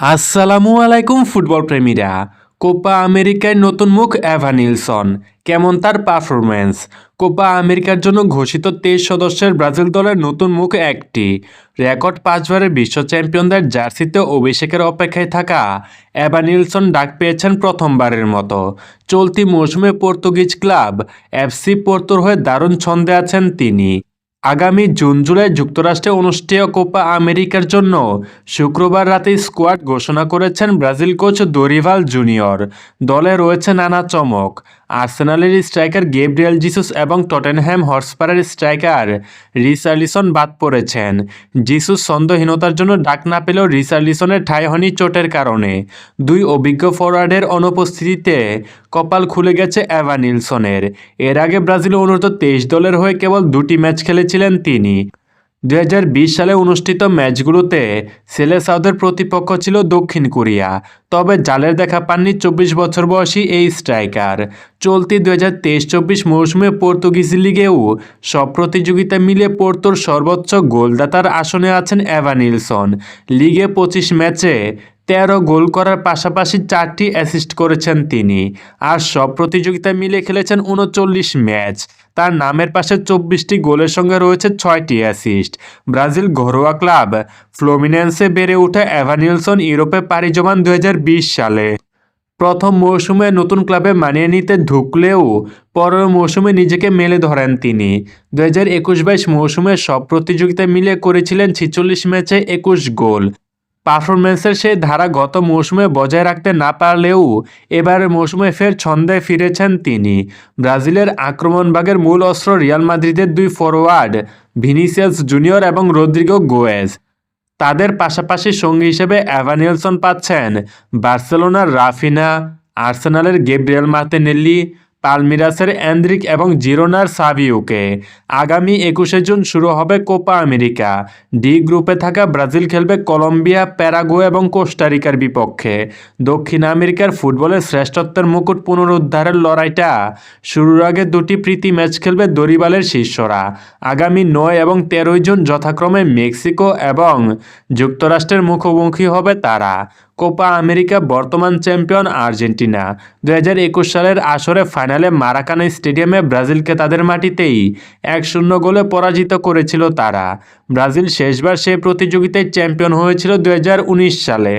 আসসালামু আলাইকুম football প্রেমীরা। Copa আমেরিকায় নতুন মুখ এভা নিলসন। কেমন তার পারফরম্যান্স কোপা আমেরিকার জন্য ঘোষিত তেইশ সদস্যের ব্রাজিল দলের নতুন মুখ একটি। রেকর্ড পাঁচবারের বিশ্ব চ্যাম্পিয়নদের জার্সিতে অভিষেকের অপেক্ষায় থাকা এভা নিলসন ডাক পেয়েছেন প্রথমবারের মতো। চলতি মৌসুমে পর্তুগিজ ক্লাব এফসি পোর্তোর হয়ে দারুণ ছন্দে আছেন তিনি। আগামী জুন জুলাই যুক্তরাষ্ট্রে অনুষ্ঠেয় কোপা আমেরিকার জন্য শুক্রবার রাতে স্কোয়াড ঘোষণা করেছেন ব্রাজিল কোচ দরিভাল জুনিয়র। দলে রয়েছে নানা চমক। আর্সেনালের স্ট্রাইকার গেব্রিয়েল জিসুস এবং টটেনহ্যাম হর্সপারের স্ট্রাইকার রিসার্লিসন বাদ পড়েছেন। জিসুস ছন্দহীনতার জন্য ডাক না পেলেও রিসার্লিসনের ঠাঁই হয়নি চোটের কারণে। দুই অভিজ্ঞ ফরওয়ার্ডের অনুপস্থিতিতে কপাল খুলে গেছে এভা নিলসনের। এর আগে ব্রাজিল অনূর্ধ্ব তেইশ দলের হয়ে কেবল দুটি ম্যাচ খেলেছিলেন তিনি। দুই হাজার বিশ সালে অনুষ্ঠিত ম্যাচগুলোতে সেলে সাউদের প্রতিপক্ষ ছিল দক্ষিণ কোরিয়া, তবে জালের দেখা পাননি চব্বিশ বছর বয়সী এই স্ট্রাইকার। চলতি দুই হাজার তেইশ চব্বিশ মৌসুমে পর্তুগিজ লিগেও সব প্রতিযোগিতা মিলে পোর্তোর সর্বোচ্চ গোলদাতার আসনে আছেন এভা নিলসন। লিগে পঁচিশ ম্যাচে তেরো গোল করার পাশাপাশি চারটি অ্যাসিস্ট করেছেন তিনি। আর সব প্রতিযোগিতায় মিলে খেলেছেন উনচল্লিশ ম্যাচ। তার নামের পাশে চব্বিশটি গোলের সঙ্গে রয়েছে ছয়টি অ্যাসিস্ট ব্রাজিল ঘরোয়া ক্লাব, ফ্লোমিনেন্সে বেড়ে ওঠা এভানিলসন ইউরোপে পাড়ি জমান দুই হাজার বিশ সালে। প্রথম মৌসুমে নতুন ক্লাবে মানিয়ে নিতে ঢুকলেও পরের মৌসুমে নিজেকে মেলে ধরেন তিনি। দু হাজার একুশ বাইশ মৌসুমে সব প্রতিযোগিতা মিলে করেছিলেন ছিচল্লিশ ম্যাচে একুশ গোল। পারফরমেন্সের সেই ধারা গত মৌসুমে বজায় রাখতে না পারলেও এবারের মৌসুমে ফের ছন্দে ফিরেছেন তিনি। ব্রাজিলের আক্রমণভাগের মূল অস্ত্র রিয়াল মাদ্রিদের দুই ফরোয়ার্ড, ভিনিসিয়াস জুনিয়র এবং রদ্রিগো গোয়েজ। তাদের পাশাপাশি সঙ্গী হিসেবে অ্যাভানিয়েলসন পাচ্ছেন বার্সেলোনার রাফিনা, আর্সেনালের গেব্রিয়েল মার্তেনেল্লি পালমিরাসের অ্যান্দ্রিক এবং জিরোনার সাভিউকে। আগামী একুশে জুন শুরু হবে কোপা আমেরিকা। ডি গ্রুপে থাকা ব্রাজিল খেলবে কলম্বিয়া, প্যারাগুয়ে এবং কোস্টারিকার বিপক্ষে। দক্ষিণ আমেরিকার ফুটবলের শ্রেষ্ঠত্বের মুকুট পুনরুদ্ধারের লড়াইটা। শুরুর আগে দুটি প্রীতি ম্যাচ খেলবে দরিবালের শিষ্যরা। আগামী নয় এবং তেরোই জুন যথাক্রমে মেক্সিকো এবং যুক্তরাষ্ট্রের মুখোমুখি হবে তারা। কোপা আমেরিকা, বর্তমান চ্যাম্পিয়ন আর্জেন্টিনা। দু হাজার একুশ সালের আসরে ফাইনালে মারাকানা স্টেডিয়ামে ব্রাজিলকে তাদের মাটিতেই এক শূন্য গোলে পরাজিত করেছিল তারা। ব্রাজিল শেষবার সেই প্রতিযোগিতায় চ্যাম্পিয়ন হয়েছিল দুহাজার উনিশ সালে।